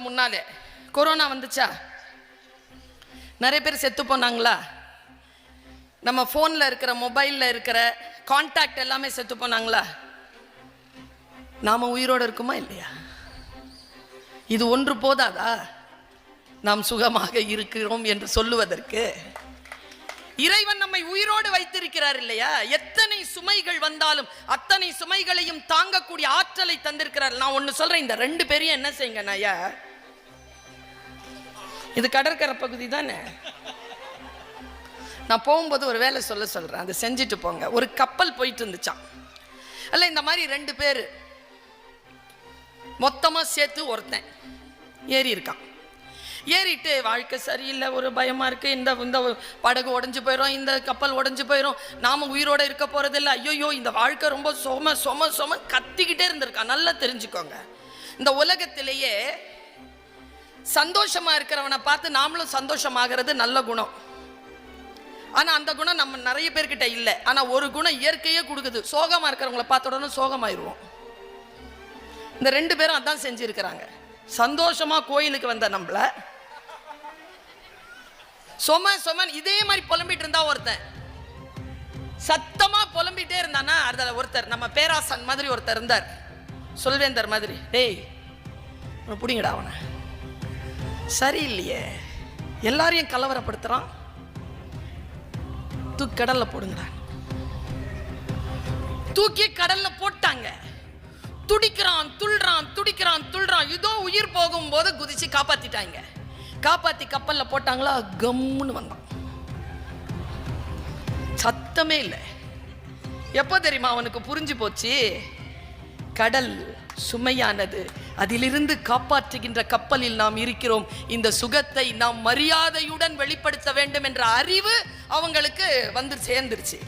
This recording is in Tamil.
முன்னாலே கொரோனா வந்துச்சா? நிறைய பேர் செத்து போனாங்களா? நம்ம ஃபோனில் இருக்கிற மொபைலில் இருக்கிற கான்டாக்ட் எல்லாமே செத்து போனாங்களா? நாம உயிரோடு இருக்குமா இல்லையா? இது ஒன்று போதாதா? நாம் சுகமாக இருக்கிறோம் என்று சொல்லுவதற்கு இறைவன் நம்மை உயிரோடு வைத்திருக்கிறார் இல்லையா? எத்தனை சுமைகள் வந்தாலும் அத்தனை சுமைகளையும் தாங்கக்கூடிய ஆற்றலை தந்திருக்கிறார். நான் ஒன்னு சொல்றேன் இந்த ரெண்டு பேரையும் என்ன செய்யுங்க ஐயா இது கடற்கரை பகுதி தானே? நான் போகும்போது ஒரு வேலை சொல்ல சொல்றேன் அதை செஞ்சுட்டு போங்க. ஒரு கப்பல் போயிட்டு இருந்துச்சான் அல்ல இந்த மாதிரி ரெண்டு பேர் மொத்தமா சேர்த்து ஒருத்தன் ஏறி இருக்கான். ஏறிட்டு வாழ்க்கை சரியில்லை ஒரு பயமாக இருக்குது இந்த இந்த படகு உடஞ்சி போயிடும் இந்த கப்பல் உடஞ்சி போயிடும் நாம் உயிரோட இருக்க போகிறதில்ல ஐயோயோ இந்த வாழ்க்கை ரொம்ப சொம சொம சொம கத்திக்கிட்டே இருந்திருக்கான் நல்லா தெரிஞ்சுக்கோங்க. இந்த உலகத்திலேயே சந்தோஷமாக இருக்கிறவனை பார்த்து நாமளும் சந்தோஷமாகிறது நல்ல குணம். ஆனால் அந்த குணம் நம்ம நிறைய பேர்கிட்ட இல்லை. ஆனால் ஒரு குணம் இயற்கையே கொடுக்குது. சோகமாக இருக்கிறவங்கள பார்த்த உடனே சோகமாயிருவோம். இந்த ரெண்டு பேரும் அதான் செஞ்சுருக்கிறாங்க. சந்தோஷமாக கோயிலுக்கு வந்த நம்மள சொம சொமன் இதே மாதிரி புலம்பிட்டு இருந்தா ஒருத்தன். சத்தமா புலம்பிட்டே இருந்தானா அதில் ஒருத்தர் நம்ம பேராசன் மாதிரி ஒருத்தர் இருந்தார். சொல்வேந்தர் மாதிரி. டேய் பிடிங்கடா அவனை. சரியில்லையே. எல்லாரையும் கலவரப்படுத்துறான். தூக்கி கடல்ல போடுங்கடா. தூக்கி கடல்ல போட்டாங்க. துடிக்கிறான் துள்றான் துடிக்கிறான் துள்றான் இதோ உயிர் போகும்போது குதிச்சு காப்பாத்திட்டாங்க. காப்பாத்தி கப்பலில் போட்டாங்களா? கம்முன்னு வந்தான். சத்தமே இல்லை. எப்போ தெரியுமா அவனுக்கு புரிஞ்சு போச்சு? கடல் சுமையானது. அதிலிருந்து காப்பாற்றுகின்ற கப்பலில் நாம் இருக்கிறோம். இந்த சுகத்தை நாம் மரியாதையுடன் வெளிப்படுத்த வேண்டும் என்ற அறிவு அவங்களுக்கு வந்து சேர்ந்துருச்சு.